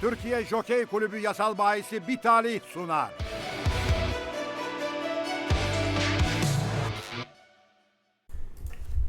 Türkiye Jokey Kulübü yasal bahisi Bitali sunar.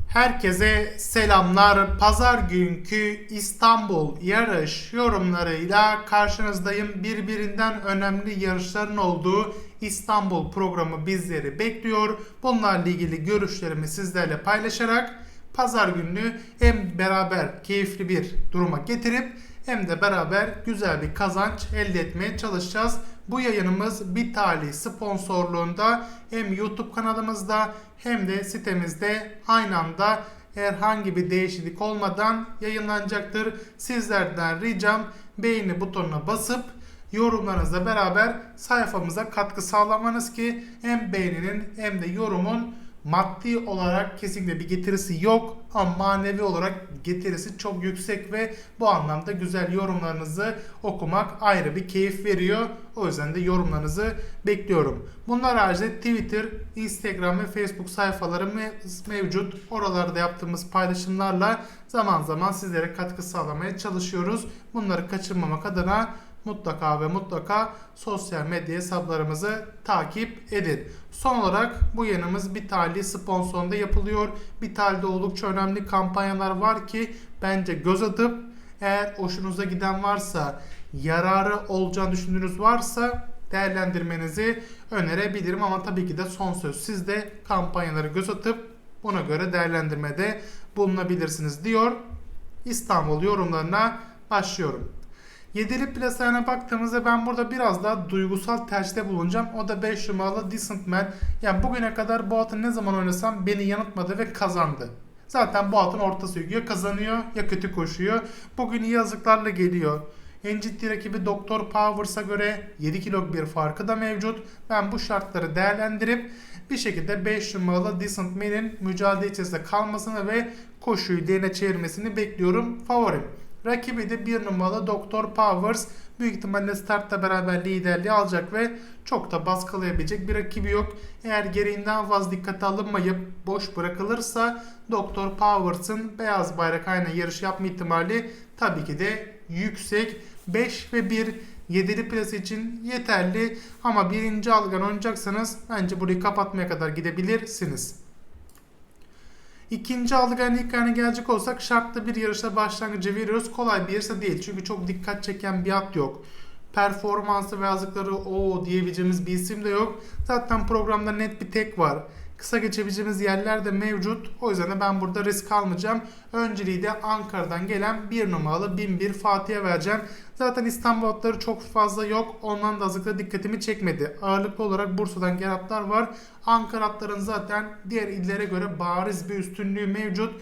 Herkese selamlar. Pazar günkü İstanbul yarış yorumlarıyla karşınızdayım. Birbirinden önemli yarışların olduğu İstanbul programı bizleri bekliyor. Bunlarla ilgili görüşlerimi sizlerle paylaşarak pazar gününü hem beraber keyifli bir duruma getirip hem de beraber güzel bir kazanç elde etmeye çalışacağız. Bu yayınımız Bitali sponsorluğunda hem YouTube kanalımızda hem de sitemizde aynı anda herhangi bir değişiklik olmadan yayınlanacaktır. Sizlerden ricam beğeni butonuna basıp yorumlarınızla beraber sayfamıza katkı sağlamanız ki hem beğeninin hem de yorumun maddi olarak kesinlikle bir getirisi yok ama manevi olarak getirisi çok yüksek ve bu anlamda güzel yorumlarınızı okumak ayrı bir keyif veriyor. O yüzden de yorumlarınızı bekliyorum. Bunlar haricinde Twitter, Instagram ve Facebook sayfalarım mevcut. Oralarda yaptığımız paylaşımlarla zaman zaman sizlere katkı sağlamaya çalışıyoruz. Bunları kaçırmamak adına mutlaka ve mutlaka sosyal medya hesaplarımızı takip edin. Son olarak bu yanımız Bitali sponsorunda yapılıyor. Bital'de oldukça önemli kampanyalar var ki bence göz atıp eğer hoşunuza giden varsa yararı olacağını düşündüğünüz varsa değerlendirmenizi önerebilirim ama tabii ki de son söz sizde kampanyaları göz atıp buna göre değerlendirmede bulunabilirsiniz diyor. İstanbul yorumlarına başlıyorum. Yedili plasayana baktığımızda ben burada biraz daha duygusal tercihte bulunacağım. O da 5 numaralı Decent Man. Yani bugüne kadar bu atı ne zaman oynasam beni yanıltmadı ve kazandı. Zaten bu atın ortası yok. Ya kazanıyor ya kötü koşuyor. Bugün iyi yazıklarla geliyor. En ciddi rakibi Doktor Powers'a göre 7 kiloluk bir farkı da mevcut. Ben bu şartları değerlendirip bir şekilde 5 numaralı Decent Man'in mücadele içerisinde kalmasını ve koşuyu derine çevirmesini bekliyorum. Favorim. Rakibi de bir numaralı Doktor Powers. Büyük ihtimalle startta beraber liderliği alacak ve çok da baskılayabilecek bir rakibi yok. Eğer gereğinden fazla dikkate alınmayıp boş bırakılırsa Doktor Powers'ın beyaz bayrak aynen yarış yapma ihtimali tabii ki de yüksek. 5 ve 1 7'li plas için yeterli ama birinci algan oynayacaksanız bence burayı kapatmaya kadar gidebilirsiniz. İkinci aldıgan ilk haline gelecek olsak şartlı bir yarışta başlangıcı veriyoruz. Kolay bir yarışta değil çünkü çok dikkat çeken bir at yok. Performansı ve yazıkları o diyebileceğimiz bir isim de yok. Zaten programda net bir tek var. Kısa geçebileceğimiz yerler de mevcut. O yüzden de ben burada risk almayacağım. Önceliği de Ankara'dan gelen bir numaralı 1001 Fatih'e vereceğim. Zaten İstanbul atları çok fazla yok. Ondan da azıcık dikkatimi çekmedi. Ağırlıklı olarak Bursa'dan gelen atlar var. Ankara atların zaten diğer illere göre bariz bir üstünlüğü mevcut.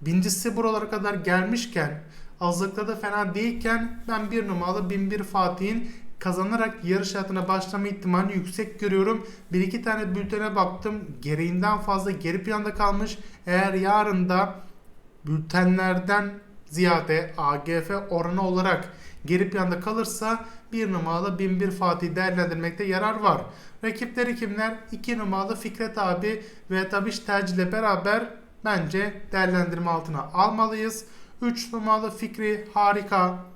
Birincisi buralara kadar gelmişken azlıkta da fena değilken ben bir numaralı 1001 Fatih'in kazanarak yarış hayatına başlama ihtimali yüksek görüyorum. Bir iki tane bültene baktım. Gereğinden fazla geri planda kalmış. Eğer yarın da bültenlerden ziyade AGF oranı olarak geri planda kalırsa bir numaralı 1001 Fatih değerlendirmekte yarar var. Rakipleri kimler? 2 numaralı Fikret abi ve Tabiş Tercih ile beraber bence değerlendirme altına almalıyız. 3 numaralı Fikri harika.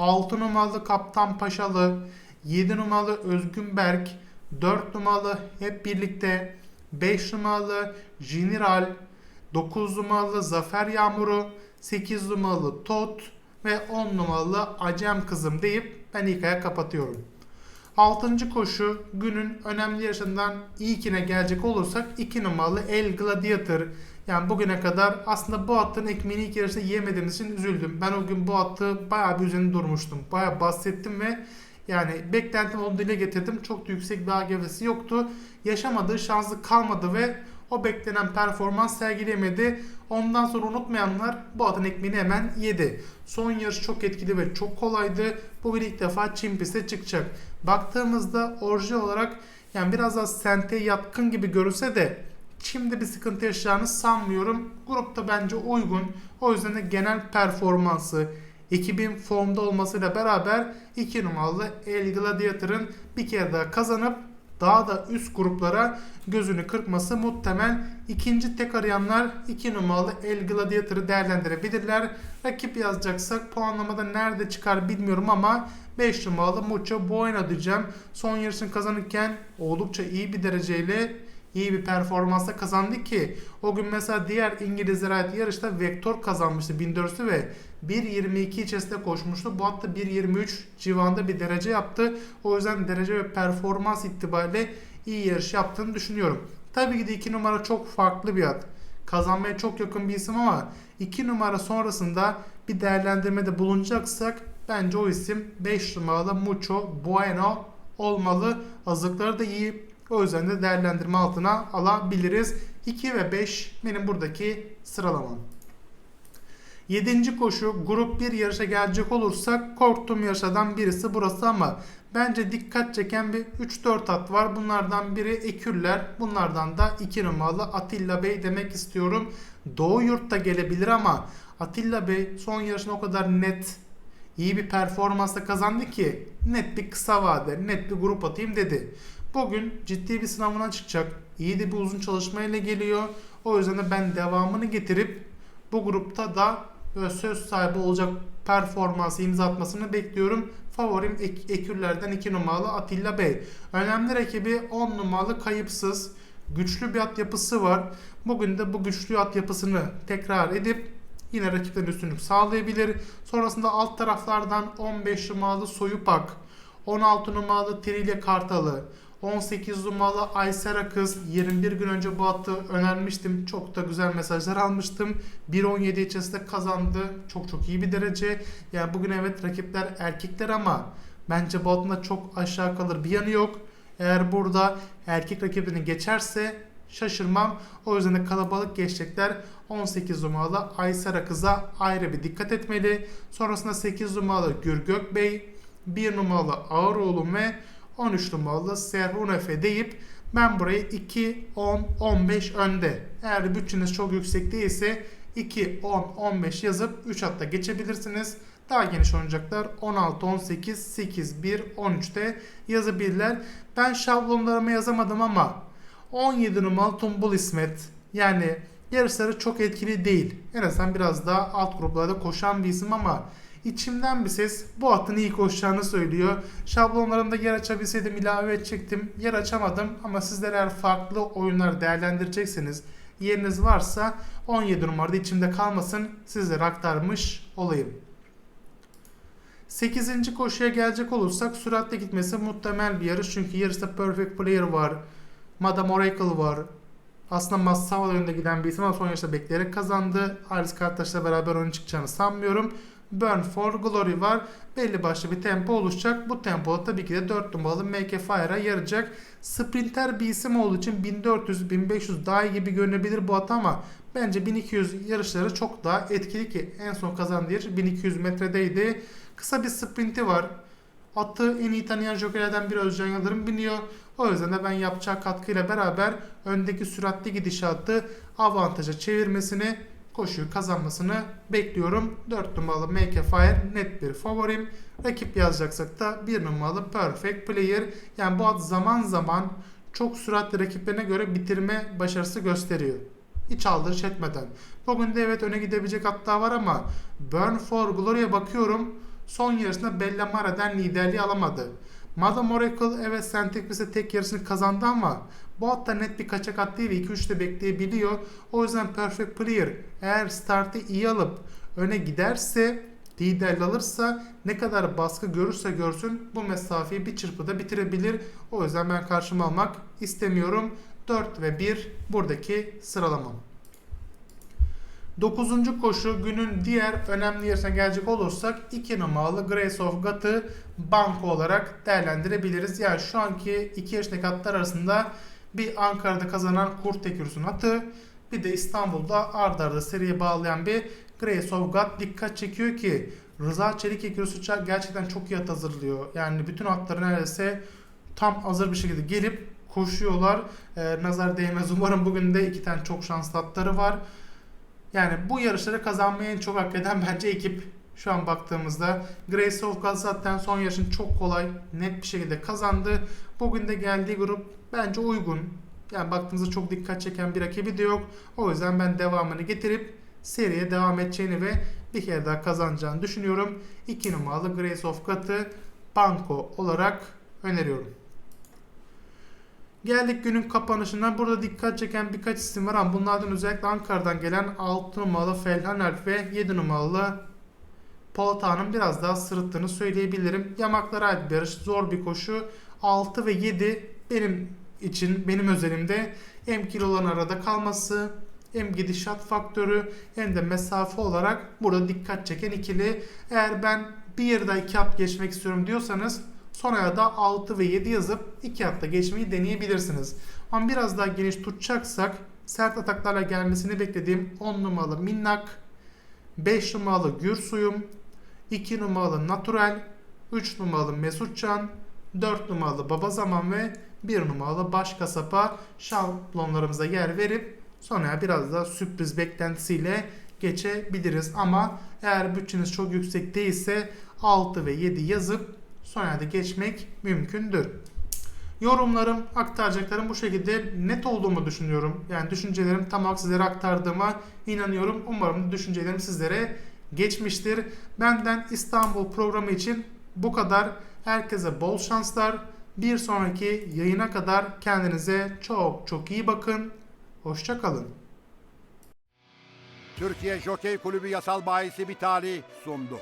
6 numaralı Kaptan Paşalı, 7 numaralı Özgün Berk, 4 numaralı Hep Birlikte, 5 numaralı General, 9 numaralı Zafer Yağmuru, 8 numaralı Tot ve 10 numaralı Acem Kızım deyip ben ilk aya kapatıyorum. 6. koşu günün önemli yarışından ilkine gelecek olursak 2 numaralı El Gladiator. Yani bugüne kadar aslında bu attığın ekmeğini ilk yarışta yemediğimiz için üzüldüm. Ben o gün bu attı bayağı bir üzerinde durmuştum. Bayağı bahsettim ve yani beklentim onu dile getirdim. Çok da yüksek bir AGV'si yoktu. Yaşamadığı şanslı kalmadı ve o beklenen performans sergileyemedi. Ondan sonra unutmayanlar bu atın ekmeğini hemen yedi. Son yarış çok etkili ve çok kolaydı. Bugün ilk defa Çin piste çıkacak. Baktığımızda orijinal olarak yani biraz daha sente yatkın gibi görünse de Çim'de bir sıkıntı yaşayacağını sanmıyorum. Grupta bence uygun. O yüzden de genel performansı, ekibin formda olmasıyla beraber 2 numaralı El Gladiator'ın bir kere daha kazanıp daha da üst gruplara gözünü kırpması muhtemel. İkinci tek arayanlar 2 numaralı El Gladiator'ı değerlendirebilirler. Rakip yazacaksak puanlamada nerede çıkar bilmiyorum ama 5 numaralı Mucho Bueno diyeceğim. Son yarışını kazanırken oldukça iyi bir dereceyle iyi bir performansla kazandı ki o gün mesela diğer İngilizlere ait yarışta Vector kazanmıştı 1400'ü ve 1.22 içerisinde koşmuştu. Bu hatta 1.23 civarında bir derece yaptı. O yüzden derece ve performans itibariyle iyi yarış yaptığını düşünüyorum. Tabii ki de 2 numara çok farklı bir at. Kazanmaya çok yakın bir isim ama 2 numara sonrasında bir değerlendirmede bulunacaksak bence o isim 5 numaralı Mucho Bueno olmalı. Azıkları da iyi. O yüzden de değerlendirme altına alabiliriz. 2 ve 5 benim buradaki sıralamam. 7. koşu grup 1 yarışa gelecek olursak korktuğum yarışlardan birisi burası ama bence dikkat çeken bir 3-4 at var. Bunlardan biri Eküller. Bunlardan da 2 numaralı Atilla Bey demek istiyorum. Doğu yurtta gelebilir ama Atilla Bey son yarışını o kadar net iyi bir performansla kazandı ki net bir kısa vade, net bir grup atayım dedi. Bugün ciddi bir sınavına çıkacak. İyi de bir uzun çalışmayla geliyor. O yüzden de ben devamını getirip bu grupta da böyle söz sahibi olacak performansı imza atmasını bekliyorum. Favorim ek- Ekürlerden 2 numaralı Atilla Bey. Önemli rakibi 10 numaralı Kayıpsız. Güçlü bir at yapısı var. Bugün de bu güçlü at yapısını tekrar edip yine rakipten üstünlük sağlayabilir. Sonrasında alt taraflardan 15 numaralı Soyupak, 16 numaralı Trilye Kartalı, 18 numaralı Aysera Kız 21 gün önce bu atı önermiştim. Çok da güzel mesajlar almıştım. 1.17 içerisinde kazandı. Çok çok iyi bir derece. Yani bugün evet rakipler erkekler ama bence bu atın da çok aşağı kalır bir yanı yok. Eğer burada erkek rakibini geçerse şaşırmam. O yüzden de kalabalık geçecekler. 18 numaralı Aysera Kız'a ayrı bir dikkat etmeli. Sonrasında 8 numaralı Gürgök Bey, 1 numaralı Ağıroğlu ve 13 numaralı Serhun Efe deyip ben burayı 2, 10, 15 önde. Eğer bütçeniz çok yüksek değilse 2, 10, 15 yazıp 3 hatta geçebilirsiniz. Daha geniş oynayacaklar 16, 18, 8, 1, 13'te yazabilirler. Ben şablonlarıma yazamadım ama 17 numaralı Tumbul İsmet yani yarışları çok etkili değil. En azından biraz daha alt gruplarda koşan bir isim ama içimden bir ses bu atın iyi koşacağını söylüyor. Şablonlarımda yer açabilseydim ilave edecektim. Yer açamadım ama sizler eğer farklı oyunlar değerlendirecekseniz yeriniz varsa 17 numarada içimde kalmasın sizlere aktarmış olayım. 8. koşuya gelecek olursak süratle gitmesi muhtemel bir yarış. Çünkü yarışta Perfect Player var. Madame Oracle var. Aslında Massawa önünde giden bir isim ama son yarışta bekleyerek kazandı. Aris Kartaş'la beraber onun çıkacağını sanmıyorum. Burn for Glory var. Belli başlı bir tempo oluşacak. Bu tempoda tabii ki de 4 numaralı Make a Fire'a yarayacak. Sprinter bir isim olduğu için 1400-1500 daha iyi gibi görünebilir bu at ama bence 1200 yarışları çok daha etkili ki en son kazandığı yarış 1200 metredeydi. Kısa bir sprinti var. Atı en iyi tanıyan jokerlerden biri Özcan Yıldırım biniyor. O yüzden de ben yapacağı katkıyla beraber öndeki süratli gidişatı avantaja çevirmesini, koşuyu kazanmasını bekliyorum. 4 numaralı Make a Fire net bir favorim. Rakip yazacaksak da 1 numaralı Perfect Player. Yani bu at zaman zaman çok süratli rakiplerine göre bitirme başarısı gösteriyor. Hiç aldırış etmeden. Bugün de evet öne gidebilecek hatta var ama Burn for Glory'e bakıyorum. Son yarısında Bellamara'dan liderliği alamadı. Madame Oracle evet Sentecris'e tek yarısını kazandı ama bu hatta net bir kaçak at değil 2-3 de bekleyebiliyor. O yüzden Perfect Player eğer startı iyi alıp öne giderse liderli alırsa ne kadar baskı görürse görsün bu mesafeyi bir çırpıda bitirebilir. O yüzden ben karşıma almak istemiyorum. 4 ve 1 buradaki sıralamam. 9. koşu günün diğer önemli yarışına gelecek olursak 2 numaralı Grace of God'ı banko olarak değerlendirebiliriz. Yani şu anki iki yarışındaki atlar arasında bir Ankara'da kazanan Kurt Tekürsün atı bir de İstanbul'da ard arda seriye bağlayan bir Grace of God dikkat çekiyor ki Rıza Çelik Ekürüsü gerçekten çok iyi at hazırlıyor. Yani bütün atları neredeyse tam hazır bir şekilde gelip koşuyorlar. Ee, nazar değmez. Umarım bugün de iki tane çok şanslı atları var. Yani bu yarışları kazanmayı en çok hak eden bence ekip Şu an baktığımızda Grace of God zaten son yarışın çok kolay, net bir şekilde kazandı. Bugün de geldiği grup bence uygun. Yani baktığımızda çok dikkat çeken bir rakibi de yok. O yüzden ben devamını getirip seriye devam edeceğini ve bir kere daha kazanacağını düşünüyorum. 2 numaralı Grace of God'ı banko olarak öneriyorum. Geldik günün kapanışına. Burada dikkat çeken birkaç isim var ama bunlardan özellikle Ankara'dan gelen 6 numaralı Felhan Alp ve 7 numaralı Polat Ağa'nın biraz daha sırıttığını söyleyebilirim. Yamaklara ait bir yarış. Zor bir koşu. 6 ve 7 benim için, benim özelimde hem kiloların arada kalması hem gidişat faktörü hem de mesafe olarak burada dikkat çeken ikili. Eğer ben bir yerde 2 at geçmek istiyorum diyorsanız son ayada 6 ve 7 yazıp 2 atta geçmeyi deneyebilirsiniz. Ama biraz daha geniş tutacaksak sert ataklarla gelmesini beklediğim 10 numaralı Minnak, 5 numaralı Gürsuyum, 2 numaralı Natural, 3 numaralı Mesutcan, 4 numaralı Baba Zaman ve 1 numaralı Baş Kasap'a şablonlarımıza yer verip sonra biraz da sürpriz beklentisiyle geçebiliriz. Ama eğer bütçeniz çok yüksek değilse 6 ve 7 yazıp sonra da geçmek mümkündür. Yorumlarım, aktaracaklarım bu şekilde net olduğumu düşünüyorum. Yani düşüncelerim tam sizlere aktardığıma inanıyorum. Umarım düşüncelerim sizlere geçmiştir. Benden İstanbul programı için bu kadar. Herkese bol şanslar. Bir sonraki yayına kadar kendinize çok çok iyi bakın. Hoşçakalın. Türkiye Jokey Kulübü Yasal Bayisi Vitali sundu.